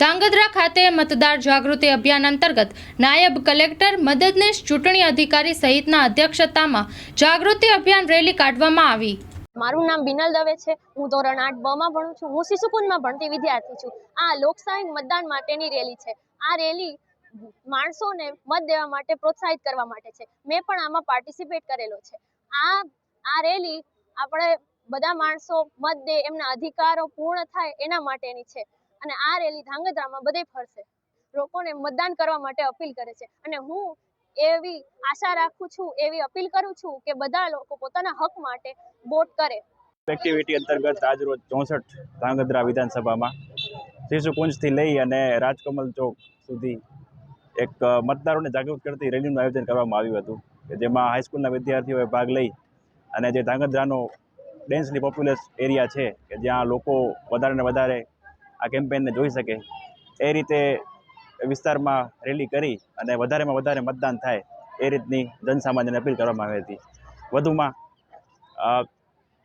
ધાંગધ્રા ખાતે મતદાર જાગૃતિ અભિયાન અંતર્ગત નાયબ કલેક્ટર મદદનીશ ચૂંટણી અધિકારી સહિતના અધ્યક્ષતામાં જાગૃતિ અભિયાન રેલી કાઢવામાં આવી. મારું નામ બિનલ દવે છે. હું ધોરણ આઠ બ માં ભણું છું. હું શિશુકુંજમાં ભણતી વિદ્યાર્થી છું. આ લોકશાહી મતદાન માટેની રેલી છે. આ રેલી માણસોને મત દેવા માટે પ્રોત્સાહિત કરવા માટે છે. મેં પણ આમાં પાર્ટિસિપેટ કરેલો છે. આ આ રેલી આપણે બધા માણસો મત દે, એમના અધિકારો પૂર્ણ થાય એના માટેની છે. અને આ રેલી ધ્રાંગધ્રામાં બધે ફરશે. લોકોને મતદાન કરવા માટે અપીલ કરે છે. અને હું એવી આશા રાખું છું, એવી અપીલ કરું છું કે બધા લોકો પોતાના હક માટે વોટ કરે. એક્ટિવિટી અંતર્ગત આજરોજ ચોસઠ ધ્રાંગધ્રા વિધાનસભામાં શિશુકુંજથી લઈ અને રાજકમલ ચોક સુધી એક મતદારોને જાગૃત કરતી રેલીનું આયોજન કરવામાં આવ્યું હતું કે જેમાં હાઈસ્કૂલના વિદ્યાર્થીઓએ ભાગ લઈ અને જે ધ્રાંગધ્રાનો ડેન્સલી પોપ્યુલર એરિયા છે કે જ્યાં લોકો વધારે ને વધારે આ કેમ્પેનને જોઈ શકે. એ રીતે વિસ્તારમાં રેલી કરી અને વધારેમાં વધારે મતદાન થાય એ રીતની જનસામાન્યને અપીલ કરવામાં આવી હતી. વધુમાં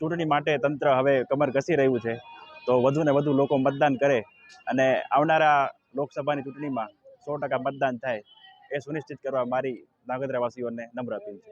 ચૂંટણી માટે તંત્ર હવે કમર ઘસી રહ્યું છે. તો વધુને વધુ લોકો મતદાન કરે અને આવનારા લોકસભાની ચૂંટણીમાં સો ટકા મતદાન થાય એ સુનિશ્ચિત કરવા મારી નાગદરાવાસીઓને નમ્ર અપીલ છે.